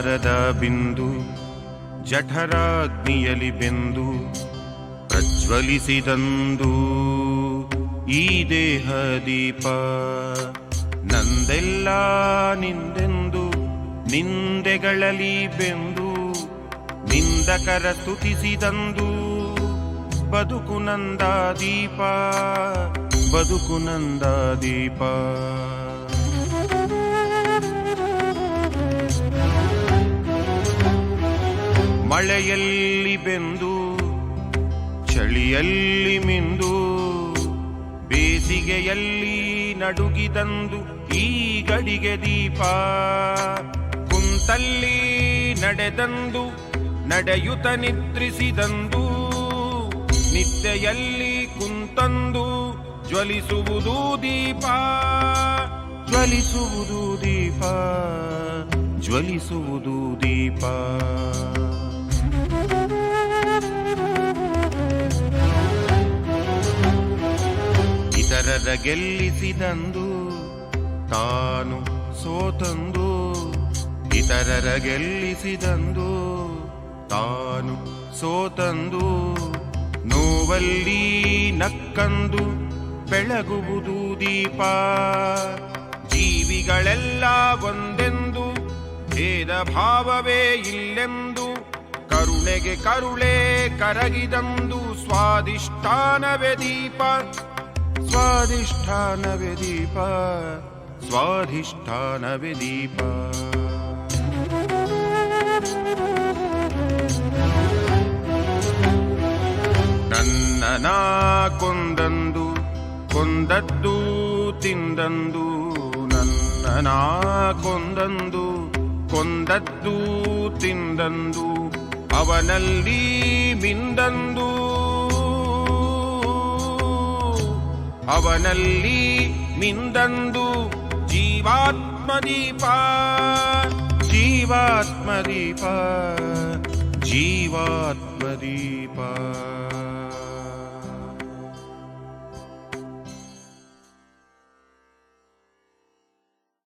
ಸಂಸಾರದ ಬಿಂದು ಜಠರಾಗ್ನಿಯಲಿ ಬೆಂದು, ಪ್ರಜ್ವಲಿಸಿದಂದು ಈ ದೇಹ ದೀಪ ನಂದೆಲ್ಲ ನಿಂದೆಂದು, ನಿಂದೆಗಳಲ್ಲಿ ಬೆಂದು, ನಿಂದಕರ ತುತಿಸಿದಂದು ಬದುಕು ನಂದ ದೀಪ ಬದುಕು ನಂದ ದೀಪ ಮಳೆಯಲ್ಲಿ ಬೆಂದು, ಚಳಿಯಲ್ಲಿ ಮಿಂದು, ಬೇಸಿಗೆಯಲ್ಲಿ ನಡುಗಿದಂದು ಈ ಗಡಿಗೆ ದೀಪ. ಕುಂತಲ್ಲಿ ನಡೆದಂದು, ನಡೆಯುತ ನಿದ್ರಿಸಿದಂದು, ನಿದ್ದೆಯಲ್ಲಿ ಕುಂತಂದು ಜ್ವಲಿಸುವುದು ದೀಪ. ಜ್ವಲಿಸುವುದು ದೀಪ ಜ್ವಲಿಸುವುದು ದೀಪ. ಇತರರ ಗೆಲ್ಲಿಸಿದಂದು ತಾನು ಸೋತಂದು, ಇತರರ ಗೆಲ್ಲಿಸಿದಂದು ತಾನು ಸೋತಂದು, ನೋವಲ್ಲಿ ನಕ್ಕಂದು ಬೆಳಗುವುದು ದೀಪ. ಜೀವಿಗಳೆಲ್ಲ ಒಂದೆಂದು, ಭೇದ ಭಾವವೇ ಇಲ್ಲೆಂದು, ಕರುಣೆಗೆ ಕರುಳೆ ಕರಗಿದಂದು ಸ್ವಾದಿಷ್ಟಾನವೇ ದೀಪ. ಸ್ವಾದಿಷ್ಠಾನವೇ ದೀಪ ಸ್ವಾಧಿಷ್ಠಾನವೇ ದೀಪ ನನ್ನನ ಕೊಂದಂದು ಕೊಂದದ್ದು ತಿಂದಂದು ನನ್ನನ ಕೊಂದಂದು ಕೊಂದದ್ದು ತಿಂದಂದು ಅವನಲ್ಲಿ ಮಿಂದಂದು ಅವನಲ್ಲಿ ಮಿಂದಂದು ಜೀವಾತ್ಮದೀಪ. ಜೀವಾತ್ಮದೀಪ. ಜೀವಾತ್ಮದೀಪ.